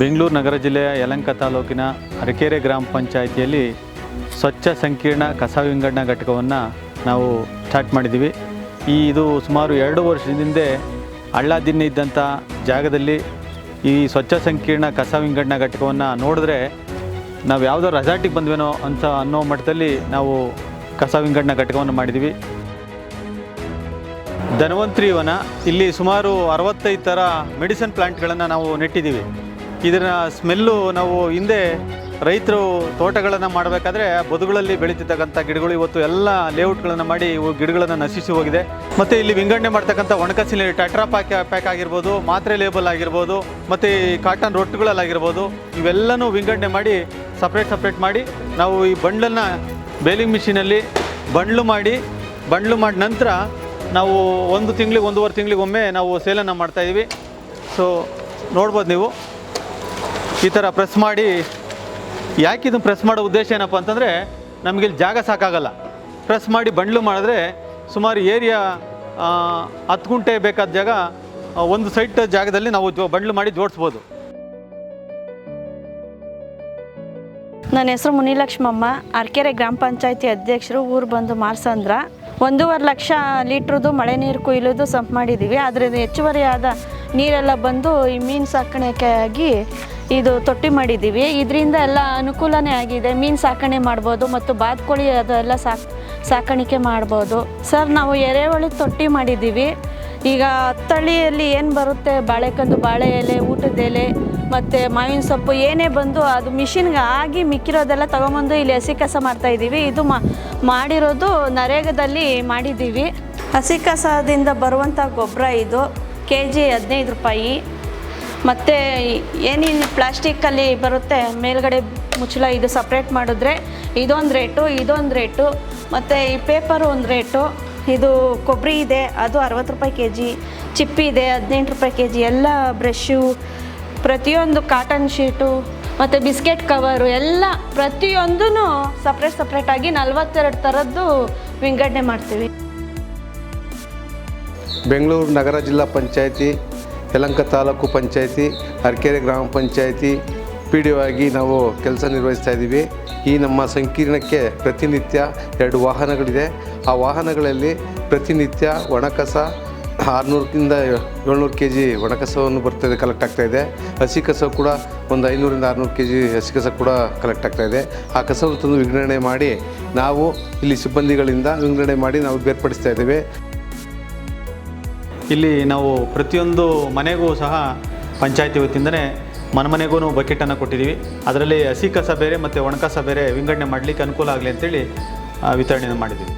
ಬೆಂಗಳೂರು ನಗರ ಜಿಲ್ಲೆಯ ಯಲಂಕ ತಾಲೂಕಿನ ಅರಕೆರೆ ಗ್ರಾಮ ಪಂಚಾಯಿತಿಯಲ್ಲಿ ಸ್ವಚ್ಛ ಸಂಕೀರ್ಣ ಕಸ ವಿಂಗಡಣಾ ಘಟಕವನ್ನು ನಾವು ಸ್ಟಾರ್ಟ್ ಮಾಡಿದ್ದೀವಿ. ಈ ಇದು ಸುಮಾರು ಎರಡು ವರ್ಷದ ಹಿಂದೆ ಹಳ್ಳ ದಿನ್ನೆ ಇದ್ದಂಥ ಜಾಗದಲ್ಲಿ ಈ ಸ್ವಚ್ಛ ಸಂಕೀರ್ಣ ಕಸ ವಿಂಗಡಣಾ ಘಟಕವನ್ನು ನೋಡಿದ್ರೆ ನಾವು ಯಾವುದೋ ರೆಸಾರ್ಟಿಗೆ ಬಂದ್ವೇನೋ ಅಂತ ಅನ್ನೋ ಮಟ್ಟದಲ್ಲಿ ನಾವು ಕಸ ವಿಂಗಡಣಾ ಘಟಕವನ್ನು ಮಾಡಿದ್ದೀವಿ. ಧನ್ವಂತ್ರಿ ವನ ಇಲ್ಲಿ ಸುಮಾರು ಅರವತ್ತೈದು ಥರ ಮೆಡಿಸಿನ್ ಪ್ಲಾಂಟ್ಗಳನ್ನು ನಾವು ನೆಟ್ಟಿದ್ದೀವಿ. ಇದರ ಸ್ಮೆಲ್ಲು ನಾವು ಹಿಂದೆ ರೈತರು ತೋಟಗಳನ್ನು ಮಾಡಬೇಕಾದ್ರೆ ಬದುಗಳಲ್ಲಿ ಬೆಳೀತಿರ್ತಕ್ಕಂಥ ಗಿಡಗಳು ಇವತ್ತು ಎಲ್ಲ ಲೇಔಟ್ಗಳನ್ನು ಮಾಡಿ ಇವು ಗಿಡಗಳನ್ನು ನಶಿಸಿ ಹೋಗಿದೆ. ಮತ್ತು ಇಲ್ಲಿ ವಿಂಗಡಣೆ ಮಾಡ್ತಕ್ಕಂಥ ಒಣಕಸಿನ ಟಟ್ರಾ ಪ್ಯಾಕ್ ಪ್ಯಾಕ್ ಆಗಿರ್ಬೋದು, ಮಾತ್ರೆ ಲೇಬಲ್ ಆಗಿರ್ಬೋದು, ಮತ್ತು ಈ ಕಾಟನ್ ರೊಟ್ಟುಗಳಲ್ಲಾಗಿರ್ಬೋದು, ಇವೆಲ್ಲನೂ ವಿಂಗಡಣೆ ಮಾಡಿ ಸಪ್ರೇಟ್ ಸಪ್ರೇಟ್ ಮಾಡಿ ನಾವು ಈ ಬಂಡ್ಲನ್ನು ಬೇಲಿಂಗ್ ಮಿಷಿನಲ್ಲಿ ಬಂಡ್ಲು ಮಾಡಿ, ಬಂಡ್ಲು ಮಾಡಿದ ನಂತರ ನಾವು ಒಂದು ತಿಂಗಳಿಗೆ, ಒಂದೂವರೆ ತಿಂಗಳಿಗೊಮ್ಮೆ ನಾವು ಸೇಲನ್ನು ಮಾಡ್ತಾಯಿದ್ದೀವಿ ಸೊ ನೋಡ್ಬೋದು ನೀವು. ಈ ಥರ ಪ್ರೆಸ್ ಮಾಡಿ, ಯಾಕೆ ಇದನ್ನು ಪ್ರೆಸ್ ಮಾಡೋ ಉದ್ದೇಶ ಏನಪ್ಪ ಅಂತಂದರೆ, ನಮಗೆ ಇಲ್ಲಿ ಜಾಗ ಸಾಕಾಗಲ್ಲ. ಪ್ರೆಸ್ ಮಾಡಿ ಬಂಡ್ಲು ಮಾಡಿದ್ರೆ ಸುಮಾರು ಏರಿಯಾ ಹತ್ತು ಗುಂಟೆ ಬೇಕಾದ ಜಾಗ ಒಂದು ಸೈಟ್ ಜಾಗದಲ್ಲಿ ನಾವು ಬಂಡ್ಲು ಮಾಡಿ ಜೋಡಿಸ್ಬೋದು. ನನ್ನ ಹೆಸರು ಮುನಿಲಕ್ಷ್ಮಮ್ಮ. ಅರ್ಕೆರೆ ಗ್ರಾಮ ಪಂಚಾಯತಿ ಅಧ್ಯಕ್ಷರು ಊರು ಬಂದು ಮಾರ್ಸಂದ್ರ. ಒಂದೂವರೆ ಲಕ್ಷ ಲೀಟ್ರದ್ದು ಮಳೆ ನೀರು ಕುಯ್ಲೋದು ಸಂಪ್ ಮಾಡಿದ್ದೀವಿ ಅದರಿಂದ ಹೆಚ್ಚುವರಿಯಾದ ನೀರೆಲ್ಲ ಬಂದು ಈ ಮೀನು ಸಾಕಾಣಿಕೆ ಆಗಿ ಇದು ತೊಟ್ಟಿ ಮಾಡಿದ್ದೀವಿ. ಇದರಿಂದ ಎಲ್ಲ ಅನುಕೂಲನೇ ಆಗಿದೆ. ಮೀನು ಸಾಕಣೆ ಮಾಡ್ಬೋದು ಮತ್ತು ಬಾತ್ಕೋಳಿ ಅದೆಲ್ಲ ಸಾಕ್, ಸಾಕಾಣಿಕೆ ಮಾಡ್ಬೋದು. ಸರ್, ನಾವು ಎರೆಹುಳಿ ತೊಟ್ಟಿ ಮಾಡಿದ್ದೀವಿ. ಈಗ ತಳಿಯಲ್ಲಿ ಏನು ಬರುತ್ತೆ? ಬಾಳೆಕಂದು ಬಾಳೆ ಎಲೆ, ಊಟದ ಎಲೆ, ಮತ್ತು ಮಾವಿನ ಸೊಪ್ಪು ಏನೇ ಬಂದು ಅದು ಮಿಷಿನ್ಗೆ ಆಗಿ ಮಿಕ್ಕಿರೋದೆಲ್ಲ ತೊಗೊಂಬಂದು ಇಲ್ಲಿ ಹಸಿ ಕಸ ಮಾಡ್ತಾಯಿದ್ದೀವಿ ಇದು ಮಾಡಿರೋದು ನರೇಗದಲ್ಲಿ ಮಾಡಿದ್ದೀವಿ. ಹಸಿ ಕಸದಿಂದ ಬರುವಂಥ ಗೊಬ್ಬರ ಇದು. ಕೆ ಜಿ ಹದಿನೈದು ರೂಪಾಯಿ. ಮತ್ತು ಏನೇನು ಪ್ಲಾಸ್ಟಿಕ್ಕಲ್ಲಿ ಬರುತ್ತೆ, ಮೇಲ್ಗಡೆ ಮುಚ್ಚಳ ಇದು ಸಪ್ರೇಟ್ ಮಾಡಿದ್ರೆ ಇದೊಂದು ರೇಟು ಇದೊಂದು ರೇಟು ಮತ್ತು ಈ ಪೇಪರು ಒಂದು ರೇಟು ಇದು ಕೊಬ್ಬರಿ ಇದೆ, ಅದು ಅರವತ್ತು ರೂಪಾಯಿ ಕೆ ಜಿ ಚಿಪ್ಪಿ ಇದೆ, ಹದಿನೆಂಟು ರೂಪಾಯಿ ಕೆ ಜಿ ಎಲ್ಲ ಬ್ರಷ್ಷು ಪ್ರತಿಯೊಂದು ಕಾಟನ್ ಶೀಟು ಮತ್ತು ಬಿಸ್ಕೆಟ್ ಕವರು ಎಲ್ಲ ಪ್ರತಿಯೊಂದೂ ಸಪ್ರೇಟ್ ಸಪ್ರೇಟಾಗಿ ನಲ್ವತ್ತೆರಡು ಥರದ್ದು ವಿಂಗಡಣೆ ಮಾಡ್ತೀವಿ. ಬೆಂಗಳೂರು ನಗರ ಜಿಲ್ಲಾ ಪಂಚಾಯತಿ ಯಲಂಕ ತಾಲೂಕು ಪಂಚಾಯಿತಿ ಅರಕೆರೆ ಗ್ರಾಮ ಪಂಚಾಯಿತಿ ಪಿ ಡಿ ಆಗಿ ನಾವು ಕೆಲಸ ನಿರ್ವಹಿಸ್ತಾ ಇದ್ದೀವಿ. ಈ ನಮ್ಮ ಸಂಕೀರ್ಣಕ್ಕೆ ಪ್ರತಿನಿತ್ಯ ಎರಡು ವಾಹನಗಳಿದೆ. ಆ ವಾಹನಗಳಲ್ಲಿ ಪ್ರತಿನಿತ್ಯ ಒಣಕಸ ಆರುನೂರಕ್ಕಿಂತ ಏಳ್ನೂರು ಕೆ ಜಿ ಒಣಕಸವನ್ನು ಬರ್ತದೆ ಕಲೆಕ್ಟ್ ಆಗ್ತಾಯಿದೆ ಹಸಿ ಕಸ ಕೂಡ ಒಂದು ಐನೂರಿಂದ ಆರುನೂರು ಕೆ ಜಿ ಹಸಿ ಕಸ ಕೂಡ ಕಲೆಕ್ಟ್ ಆಗ್ತಾಯಿದೆ ಆ ಕಸವನ್ನು ತಂದು ವಿಂಗಡಣೆ ಮಾಡಿ ನಾವು ಇಲ್ಲಿ ಸಿಬ್ಬಂದಿಗಳಿಂದ ವಿಂಗಡಣೆ ಮಾಡಿ ನಾವು ಬೇರ್ಪಡಿಸ್ತಾ ಇದ್ದೇವೆ. ಇಲ್ಲಿ ನಾವು ಪ್ರತಿಯೊಂದು ಮನೆಗೂ ಸಹ ಪಂಚಾಯತಿ ವತಿಯಿಂದನೇ ಮನೆ ಮನೆಗೂ ಬಕೆಟನ್ನು ಕೊಟ್ಟಿದ್ದೀವಿ. ಅದರಲ್ಲಿ ಹಸಿ ಕಸ ಬೇರೆ ಮತ್ತು ಒಣಕಸ ಬೇರೆ ವಿಂಗಡಣೆ ಮಾಡಲಿಕ್ಕೆ ಅನುಕೂಲ ಆಗಲಿ ಅಂತೇಳಿ ವಿತರಣೆಯನ್ನು ಮಾಡಿದ್ದೀವಿ.